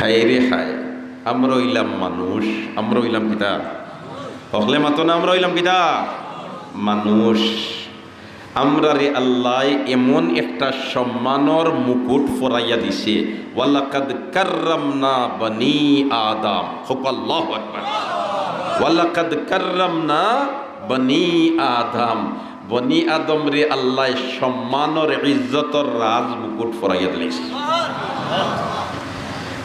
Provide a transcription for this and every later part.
হায় রে হায় আমরা হইলাম মানুষ, আমরা হইলাম পিতা। হকলে মাতো না আমরা হইলাম কিতা মানুষ। আমরা রে আল্লাহ এমন একটা সম্মানর মুকুট ফরাইয়া দিছে, ওয়ালাকাদ কাররামনা বনি আদম। হোক আল্লাহ আকবার। ওয়ালাকাদ কাররামনা বনি আদম। বনি আদম রে আল্লাহ সম্মানর ইজ্জতর রাজ মুকুট ফরাইয়া দিছে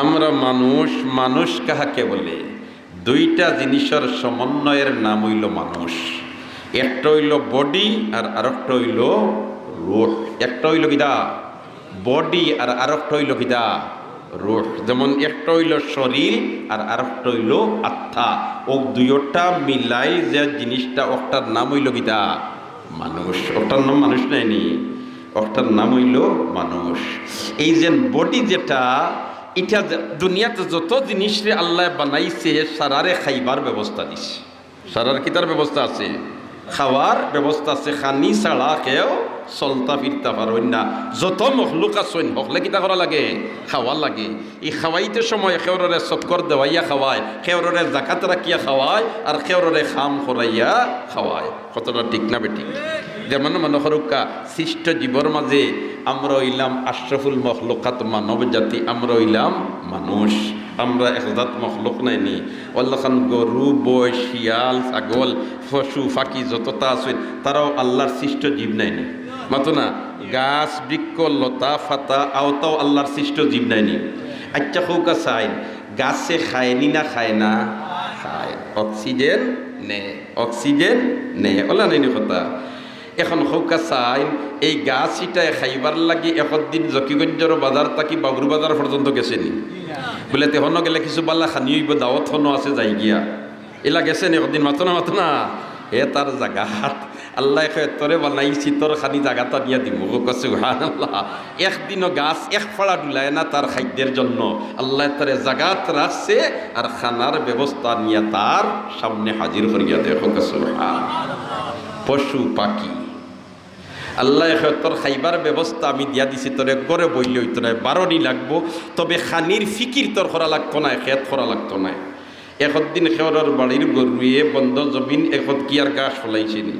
আমরা মানুষ মানুষ কাহাকে বলে? দুইটা জিনিসের সমন্বয়ের নাম হইল মানুষ। একটা হইল বডি আর আরেকটা হইল রোড একটা হইল কিদা বডি আর আরেকটা হইল কিদা রুহ যেমন একটা হইল শরীর আর আরেকটা হইল আত্মা। ও দুইটা মিলাই যে জিনিসটা, ওটার নাম হইল কিদা মানুষ। ওটার নাম মানুষ নাইনি ওটার নাম হইল মানুষ। এই যে বডি যেটা এটা দুনিয়াতে যত জিনিস রে আল্লাহ বানাইছে, সারারে খাইবার ব্যবস্থা দিছে। সারার কিতার ব্যবস্থা আছে? খাওয়ার ব্যবস্থা আছে, খানি ছাড়া কেউ চলতা ফিরতা পারইন না। যত মখলুক আছেন হকলে কিতা করা লাগে? খাওয়া লাগে। এই খাওয়াইতে সময় খেওররে চক্কর দেওয়াইয়া খাওয়ায়, খেওররে জাকাত রাখিয়া খাওয়ায়, আর খেওররে খাম করাইয়া খাওয়ায়। কতটা ঠিক না বেঠিক যেমন মনে হরুকা সৃষ্ট জীবর মাঝে আমরা হইলাম আশরাফুল মখলুকাত মানব জাতি আমরা ইলাম মানুষ। আমরা একজাত মখলুক নাইনি অল্লাখান গরু, বই, শিয়াল, ছাগল, পশু ফাঁকি যতটা আছে, তারাও আল্লাহর সৃষ্ট জীব নাইনি মাতো না, গাছ, বৃক্ষ, লতা ফাতা আওতাও আল্লাহর সৃষ্ট জীব নাইনি আচ্ছা হৌকা চাই গাছে খায়নি না খায় না? খায়। অক্সিজেন নে অক্সিজেন নে। ওলা নাইনি কথা? এখন সৌকা চাই এই গাছ ইটাই খাইবার লাগি একদিন জকিগঞ্জর বাজার তাকি বাবুর বাজার পর্যন্ত গেছে নি বলে তেহনো গেলে কিছু বাল্লা খানি হইব দাওয়াত হনো আছে, যাই গিয়া। এলা গেছে নি একদিন মাতো না মাতো না এ তার জাগাত, আল্লাহ তরে বানাইছি তোর খানি জাগা জাগাটা দিয়া দিব কছে আল্লাহ গাছ এক ফড়া ডুলায় না তার খাদ্যের জন্য। আল্লাহ তারে জাগাত রাখছে আর খানার ব্যবস্থা নিয়ে তার সামনে হাজির করিয়া দেখো কছে পশু, পাখি। আল্লাহ তোর খাইবার ব্যবস্থা আমি দিয়া দিছি, তোরে গড়ে বইলে হইতো না বারণই লাগবো। তবে খানির ফিকির তোর করা লাগতো না খেত করা লাগতো না দিন খেওয়ার বাড়ির গরুয়ে বন্ধ জমিন এখন কি আর গাছ ফলাইছে নি?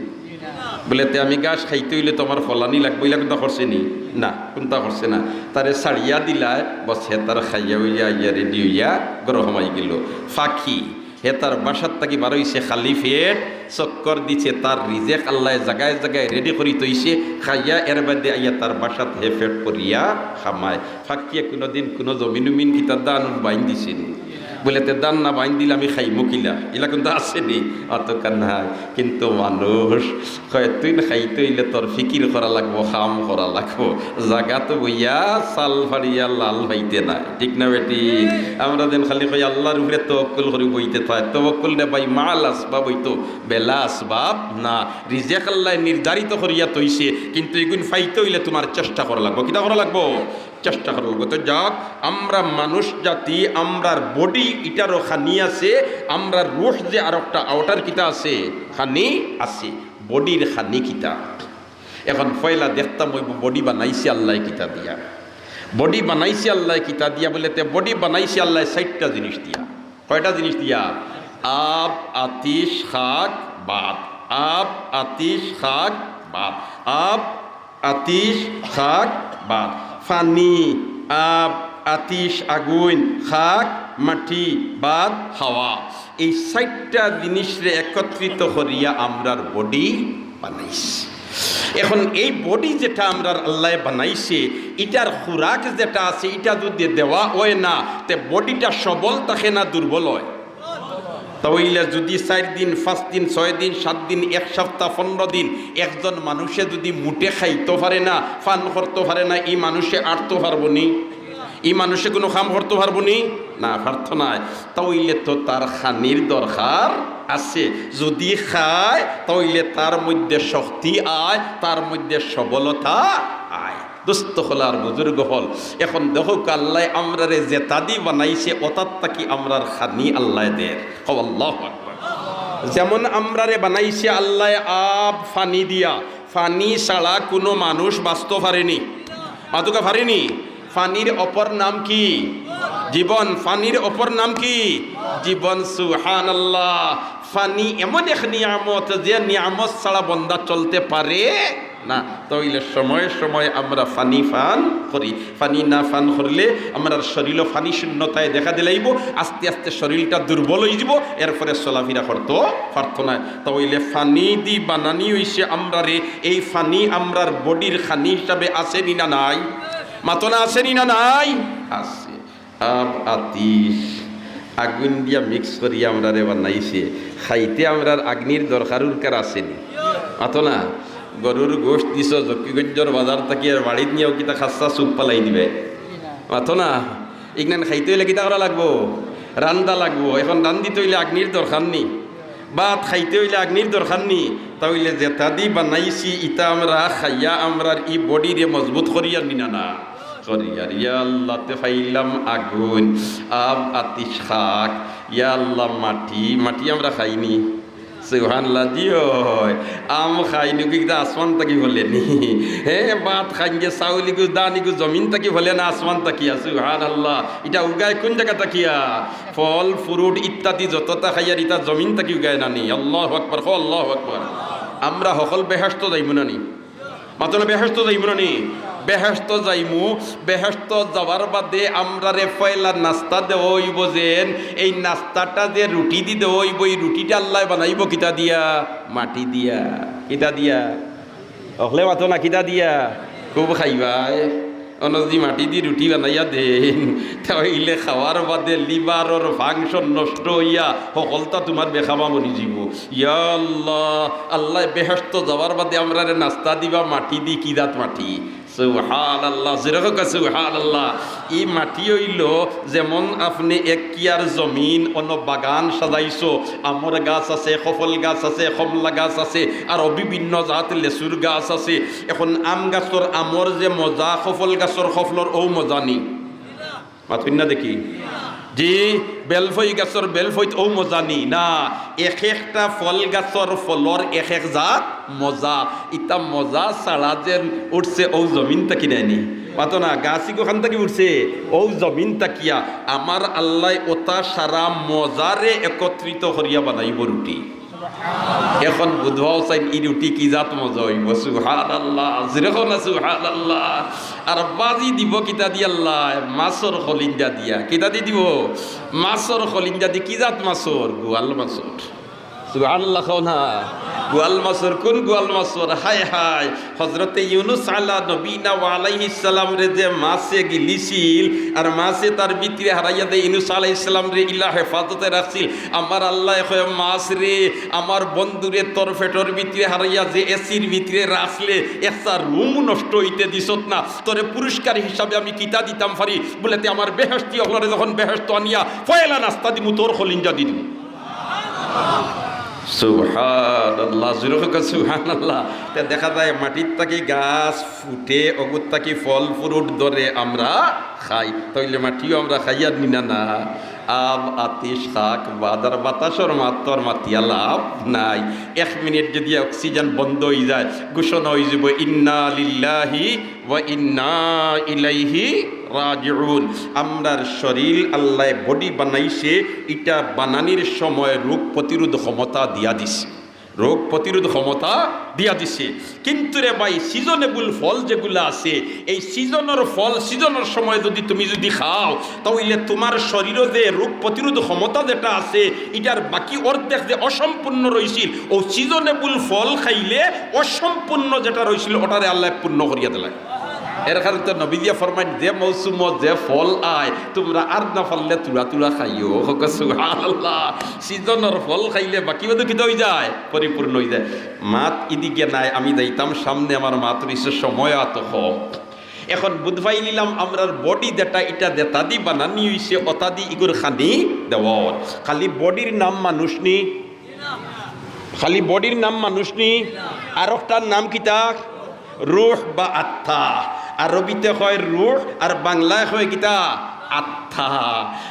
বলে, তে আমি গাছ খাইতে হইলে তোমার ফলানি লাগবো ইলা কোনটা করছে নি? না, কোনটা করছে না। তারে সারিয়া দিলায় বস তার খাইয়া হইয়া ইয়া রেডি হইয়া গরম হমাই গেল। ফাঁকি। হে তার বাসার থাকি বারোইছে খালি ফেট চক্কর দিছে তার রিজেক, আল্লাহ জাগায় জাগায় রেডি করি তৈছে খাইয়া এর বাদে আইয়া তার বাসাত হে ফেট করিয়া খামায়। ফাঁকিয়ে কোনোদিন কোনো জমিন উমিন কি তার দান বাইন দিছেন বলে, তে দান না বাইন দিলে আমি খাই মুকিলা এলা কিন্তু আসেনি অত কান্নাই কিন্তু মানুষ কয়, তুই না খাইতে হইলে তোর ফিকির করা লাগবো, খাম করা লাগবো। জাগা তো বইয়া চাল ফাড়িয়া লাল ভাইতে না ঠিক না বেটি আমরা যেন খালি কই আল্লাহর উপরে তবকুল করি, বইতে থাক তবকুল নে ভাই, মাল আসবাব হইতো বেলা আসবাব না। রিজেক আল্লাহ নির্ধারিত করিয়া তৈছে কিন্তু এগুন ফাইতে হইলে তোমার চেষ্টা করা লাগবো। কিতা করা লাগবো? চেষ্টা করা লাগবো তো যাক, আমরা মানুষ জাতি, আমরার বডি ইটারও খানি আছে আমরা রুহ যে আর একটা আউটার কিতা আছে, খানি আছে বডির খানি কিতা। এখন ফয়লা দেখতাম ওই বডি বানাইছে আল্লাহ কিতা দিয়া। বডি বানাইছে আল্লাহ কিতা দিয়া বলে তে বডি বানাইছে আল্লাহ ষাটটা জিনিস দিয়া। কয়টা জিনিস দিয়া? আব, আতিশ, খাক বাদ আব, আতিশ, খাক বাদ আব, আতিশ, খাক বাদ ফানি, আব, আতিশ, আগুন, খাক, মাটি, বাদ, হাওয়া। এই চারটা জিনিসরে একত্রিত করিয়া আমরার বডি বানাইছি। এখন এই বডি যেটা আমরা আল্লাহ বানাইছে, এটার খুরাক যেটা আছে, এটা যদি দেওয়া হয় না, তে বডিটা সবল থাকে না দুর্বল হয়? তাহলে যদি চার দিন, পাঁচ দিন, ছয় দিন, সাত দিন, এক সপ্তাহ, পনেরো দিন একজন মানুষে যদি মুটে খাইতে পারে না ফান করতে পারে না এই মানুষে আটতে পারব নি? এই মানুষে কোনো কাম করতে পারব নি? না পারত নাই তাইলে তো তার খানির দরকার আছে। যদি খায় তাইলে তার মধ্যে শক্তি আয়, তার মধ্যে সবলতা আয়। দুস্থ হল আর বুজুর্গ হল। এখন দেখো আল্লাহ আমরারে জেতাদি বানাইছে, অতাত তাকি আমরার খানি আল্লাহ দের যেমন আমরারে বানাইছে আল্লাহ আব ফানি দিয়া। ফানি ছাড়া কোনো মানুষ বাঁচতে পারেনি। মাতুকা পারেনি? ফানির অপর নাম কি? জীবন। ফানির অপর নাম কি? জীবন। সুহান আল্লাহ ফানি এমন এক নিয়ামত যে নিয়ামত ছাড়া বন্দা চলতে পারে না তইলে সময়ে সময়ে আমরা ফানি ফান করি। ফানি না ফান করলে আমরা শরীর ফানি শূন্যতায় দেখা দিলাইব, আস্তে আস্তে শরীরটা দুর্বল হয়ে যাব এরপরে চলাফেরা করতো, পারতো না। তইলে ফানি দি বানানি হইছে আমরা রে এই ফানি আমরার বডির খানি হিসাবে আসেনি না নাই? মাতনা আসেনি না নাই? আছে আব আতিশ, আগুন দিয়া মিক্স করি আমরা রে বানাইছে। খাইতে আমরা আগ্নির দরকার উরকার আসেনি। মাতো না? গরুর গোষ্ঠ দিছ জকিগঞ্জর বাজার থাকি আর বাড়িত নিয়েও কিতা খাস্তা চুপ পালাই দিবে। মাথো না। ইগনান খাইতে হইলে কিতা করা লাগবো? রান্দা লাগবো। এখন রান্দিতে হইলে আগ্নির দরকার নি। ভাত খাইতে হইলে আগ্নির দরকার নি। তাহলে যেটা দি বানাইছি ইটা আমরা খাইয়া আমরার ই বডিরে মজবুত করিয়া নিনা না। করিয়ার ইয়া আল্লাহতে ফাইলাম আগুন আব আতিশ খাক। ইয়া আল্লাহ মাটি মাটি আমরা খাইনি সুহানলা দিও আম খাইনি কিন্তু আসমান তাকি বলে নি? হে ভাত খাইগে চাউলি গু দানি গু জমিন তাকি বলে না আসমান তাকিয়া সুহান আল্লাহ এটা উগায় কোন জায়গা তাকিয়া ফল, ফ্রুট, ইত্যাদি যতটা খাইয়ার ইটা জমিন তাকি উগায় নানি আল্লাহ আকবর হ আল্লাহ আকবর। আমরা সকল বেহাস্ত যাইমু নানি মাত্র বেহাস্ত যাইমু নানি বেহেস্ত যাইমু বেহেস্ত যাওয়ার বাদে আমরা রে পয়লা নাস্তা দেওয়া যেন। এই নাস্তাটা যে রুটি দি দেওয়া এই রুটিটা আল্লাহ বানাইব কিতা দিয়া? মাটি দিয়া। কিতা দিয়া? অহলে মাতো না, কিতা দিয়া? খুব খাইবাই অনজি মাটি দি রুটি বানাইয়া দেন। তাইলে খাওয়ার বাদে লিভারর ফাংশন নষ্ট হইয়া সকলটা তোমার বেখাবা মনি যাব। ইয়া আল্লাহ আল্লাহ বেহেস্ত যাওয়ার বাদে আমরা নাস্তা দিবা, মাটি দি কিদাত মাটি? সুহান আল্লাহ যেরকম সুহান আল্লাহ ই মাটি হইল যেমন আপনি এক কিয়ার জমিন, অন্য বাগান সাজাইছো, আমর গাছ আছে সফল গাছ আছে কমলা গাছ আছে, আর বিভিন্ন জাত লেচুর গাছ আছে। এখন আম গাছর আমর যে মজা সফল গাছর সফলর ও মজা নি মাথুন না দেখি? জি, বেলফই গাছর বেলফইত ও মজা নি না। এক একটা ফল গাছর ফলর এক এক জাত মজা। ইটা মজা ছাড়া যে উঠছে ও জমিন তাকি নেয়নি পাতো না গাছি কোখান থেকে উঠছে ও জমিন তাকিয়া। আমার আল্লাহ ওটা সারা মজারে একত্রিত করিয়া বানাইব রুটি এখন বুধবাও চাই ই রুটি কি জাত মজা সুহান আল্লাহ সুহান আল্লাহ আর বাজি দিব কিতা দি আল্লাহ? মাছর খলিঞ্জা দিয়া। কিতা দি দিব? মাছর খলিঞ্জা দি কি জাত মাছর গোয়াল মাছর সুহান আল্লাহ না। গোয়াল মাছর, কোন গোয়াল মাছর? হায় হায়। হজরতে ইউনুস আল্লাহ নবীনা আলাইহিস সালাম রে যে মাছে গিলিছিল আর মাছে তার ভিতরে হারাইয়া দেয়, ইউনুস আলাইহিস সালাম রে ইল্লা হেফাজতে রাখছিল। আমার আল্লাহ কয়, মাছ রে, আমার বন্ধুরে তোর ফেটর ভিতরে হারাইয়া যে এসির ভিতরে রাখলে, একটা রুম নষ্ট হইতে দিছত না। তোরে পুরস্কার হিসাবে আমি কিতা দিতাম পারি বলে তে আমার বেহেস্তি হলরে যখন বেহেস্ত আনিয়া, ফয়লা নাস্তা দিমু, তোর খলিঞ্জা দি তে দেখা যায় মাটির তাকি গাছ ফুটে অগুত তাকি ফল ফ্রুট ধরে আমরা খাই। তাইলে মাটিও আমরা খাইয়া নিনা আব আতিশ, শাক, বাদার বাতাসর মাতর মাতিয়া লাভ নাই। এক মিনিট যদি অক্সিজেন বন্ধ হয়ে যায়, ঘোষণা হয়ে যাব, ইন্না লিল্লাহি ওয়া ইন্না ইলাইহি আমরার শরীর আল্লাহ বডি বানাইছে এটা বানানির সময় রোগ প্রতিরোধ ক্ষমতা দিয়া দিছে। রোগ প্রতিরোধ ক্ষমতা দিয়া দিছে। কিন্তু রে ভাই সিজনেবল ফল যেগুলো আছে, এই সিজনের ফল সিজনের সময় যদি তুমি যদি খাও, তাহলে তোমার শরীরে যে রোগ প্রতিরোধ ক্ষমতা যেটা আছে এটার বাকি অর্ধেক যে অসম্পূর্ণ রয়েছিল ও সিজনেবল ফল খাইলে অসম্পূর্ণ যেটা রয়েছিল ওটারে আল্লাহ পূর্ণ করিয়া দিলাম এর কারণে তো নবীদিয়া ফরমাই যে মৌসুমত যে ফল আয়, তোমরা আর না ফললে তুলা তুলা খাইও। সুবহানাল্লাহ। সিজনের ফল খাইলে বাকি বাদু কিতা হয়ে যায়? পরিপূর্ণ হয়ে যায়। মাত ইদিকে নাই, আমি যাইতাম সামনে আমার মাত রইছে সময় কম এখন বুধবাই নিলাম, আমরার বডি যেটা, এটা দেতা দি বানানি হইছে, অতাদি ইগুর খানি দেওয়ার। খালি বডির নাম মানুষ নি। খালি বডির নাম মানুষ নি। আর নাম কিতা? রুহ বা আত্মা। আরবিতে হয় রুহ আর বাংলায় হয় কিতা? আত্মা।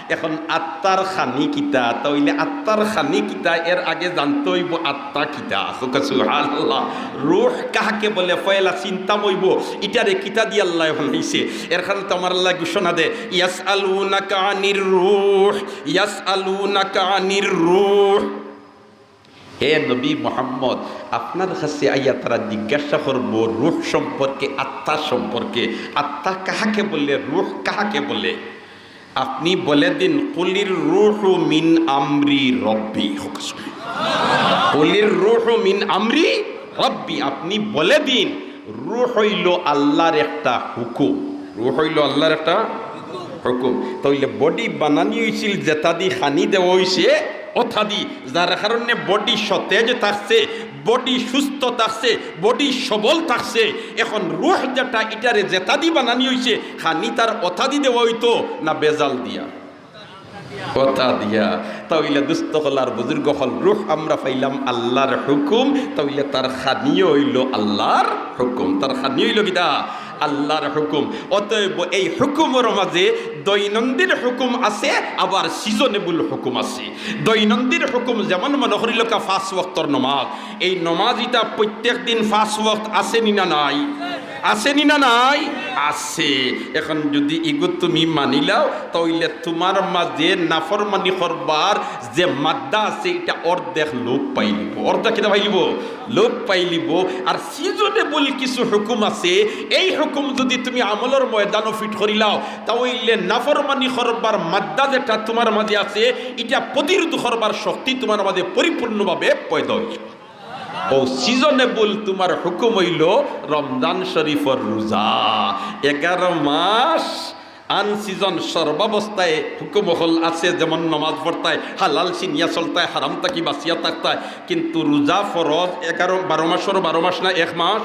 এখন আত্মার খানি কিতা? তাইলে আত্মার খানি কিতা এর আগে জানতে হইব আত্মা কিতা। সুবহানাল্লাহ। রুহ কাহাকে বলে? পয়লা চিন্তা মইব। ইটারে কিতা দিয়ে আল্লাহ বানাইছে এর কারণে তো আমার আল্লাহ ঘোষণা দে। ইয়াস আলু নাকানির রুহ। ইয়াস আলু নাকানির রুহ। হে নবী মোহাম্মদ, আপনার কাছে আইয়া তারা জিজ্ঞাসা করব, রুহ সম্পর্কে, আত্মা সম্পর্কে। আত্মা কাহাকে বলে, রুহ কাহাকে বলে? আপনি বলে দিন, কুলির রুহ মিন আমরি রব্বি। কুলির রুহ মিন আমরি রব্বি, আপনি বলে দিন, রুহ হইল আল্লাহর একটা হুকুম। রুহ হইল আল্লাহর একটা হুকুম। তাইলে বডি বানানি হয়েছিল যেটা দি খানি দেওয়া হয়েছে অথাদি, যার কারণে বডি সতেজ থাকছে বডি সুস্থ থাকছে বডি সবল থাকছে। এখন রুহ যেটা ইটারে যেটা দি বানানি হয়েছে খানি তার অথাদি দেওয়া হইতো, না বেজাল দিয়া? কথা দিয়া। তাইলে দুস্থ হলার বুজুর্গ হল, রুহ আমরা পাইলাম আল্লাহর হুকুম তাইলে তার খানিও হইল আল্লাহর হুকুম। তার খানি হইল কিটা আল্লাহর হুকুম। অতএব এই হুকুমের মাঝে দৈনন্দিন হুকুম আছে, আবার সিজনেবল হুকুম আছে। দৈনন্দিন হুকুম যেমন মনে করিল ফাঁস ওয়াক্তর নমাজ। এই নমাজ ইটা প্রত্যেক দিন ফাঁস ওয়াক্ত আসেনি না নাই? আসেনি না নাই? আছে এখন যদি ইগো তুমি মানিলাও তাইলে তোমার মাঝে নাফরমানি করবার যে মাদ্দা আছে, এটা অর্ধেক লোপ পাইলিব অর্ধেক কিনা পাইলিব লোপ পাইলিব আর সিজনেবল কিছু হুকুম আছে, এই হুকুম যদি তুমি আমলের ময়দানও ফিট করিলাও তাহলে নাফরমানি করবার মাদ্দা যেটা তোমার মাঝে আছে, এটা প্রতিরোধ করবার শক্তি তোমার মাঝে পরিপূর্ণভাবে পয়দা হয়েছে ও সিজনেবল তোমার হুকুম হইল রমজান শরীফর রোজা। এগারো মাস আনসিজন সর্বাবস্থায় হুকুম হল আছে, যেমন নমাজ পড়তায়, হালাল সিনিয়া চলতায়, হারাম তাকি বাঁচিয়া থাকতায়, কিন্তু রোজা ফরজ এগারো, বারো মাসের বারো মাস না, এক মাস?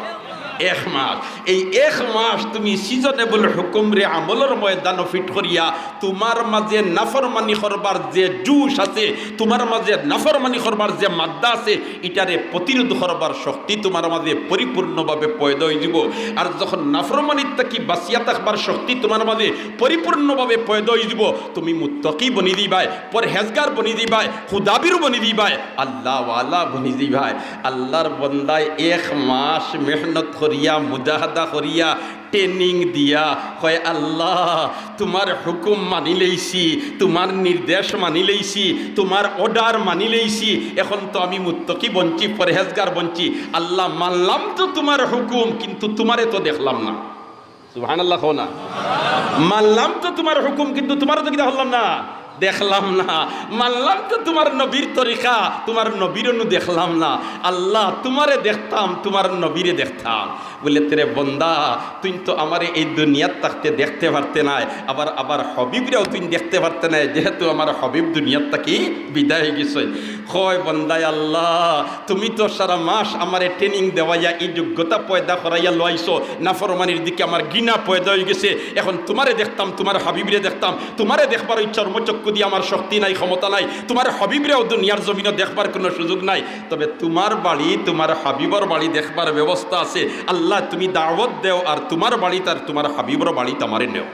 এক মাস এই এক মাস তুমি সিজনেবল হুকুম রে আমলের ময়দান ফিট করিয়া তোমার মাঝে নাফরমানি করবার যে জুস আছে, তোমার মাঝে নাফরমানি করবার যে মাদ্দা আছে, এটারে প্রতিরোধ করবার শক্তি তোমার মাঝে পরিপূর্ণভাবে পয়দা হয়ে যাব। আর যখন নাফরমানির থাকি বাঁচিয়া থাকবার শক্তি তোমার মাঝে পরিপূর্ণভাবে পয়দা হয়ে যাব, তুমি মুত্তকি বনি দিবাই, পরহেজগার বনি দিবাই, খুদাবির বনি দিবাই আল্লাহ ওয়ালা বনি দিবাই। আল্লাহর বন্দায় এক মাস মেহনত করিয়া মুজাহাদা করিয়া ট্রেনিং দিয়া হয় আল্লাহ, তোমার হুকুম মানি লইছি, তোমার নির্দেশ মানি লইছি, তোমার অর্ডার মানি লইছি, এখন তো আমি মুত্তকি বঞ্চি, পরহেজগার বঞ্চি, আল্লাহ মানলাম তো তোমার হুকুম, কিন্তু তোমারে তো দেখলাম না। সুহান আল্লাহ না। মানলাম তো তোমার হুকুম, কিন্তু তোমারও তো কি দেখলাম না? দেখলাম না। মানলাম তো তোমার নবীর তরিকা, তোমার নবীরনু দেখলাম না। আল্লাহ তোমারে দেখতাম, তোমার নবীরে দেখতাম। বলে, তেরে বন্দা, তুই তো আমার এই দুনিয়ার থাকতে দেখতে পারতে নাই। আবার আবার হবিবরাও তুই দেখতে পারতে নাই, যেহেতু আমার হবিব দুনিয়ার থাকি বিদায় গেছে। হয় বন্দায় আল্লাহ, তুমি তো সারা মাস আমার ট্রেনিং দেওয়াইয়া এই যোগ্যতা পয়দা করাইয়া লইছো। নাফরমানির দিকে আমার গিনা পয়দা হয়ে গেছে। এখন তোমারে দেখতাম, তোমার হাবিবরে দেখতাম। তোমারে দেখবার ওই চর্মচক্ষু দিয়ে আমার শক্তি নাই, ক্ষমতা নাই। তোমার হাবিবরেও দুনিয়ার জমিনে দেখবার কোনো সুযোগ নাই। তবে তোমার বাড়ি, তোমার হাবিবর বাড়ি দেখবার ব্যবস্থা আছে। আল্লাহ আল্লাহ তুমি দাওয়াত দেও আর তোমার বাড়িতে আর তোমার হাবিবর বাড়িতে আমারে নেও।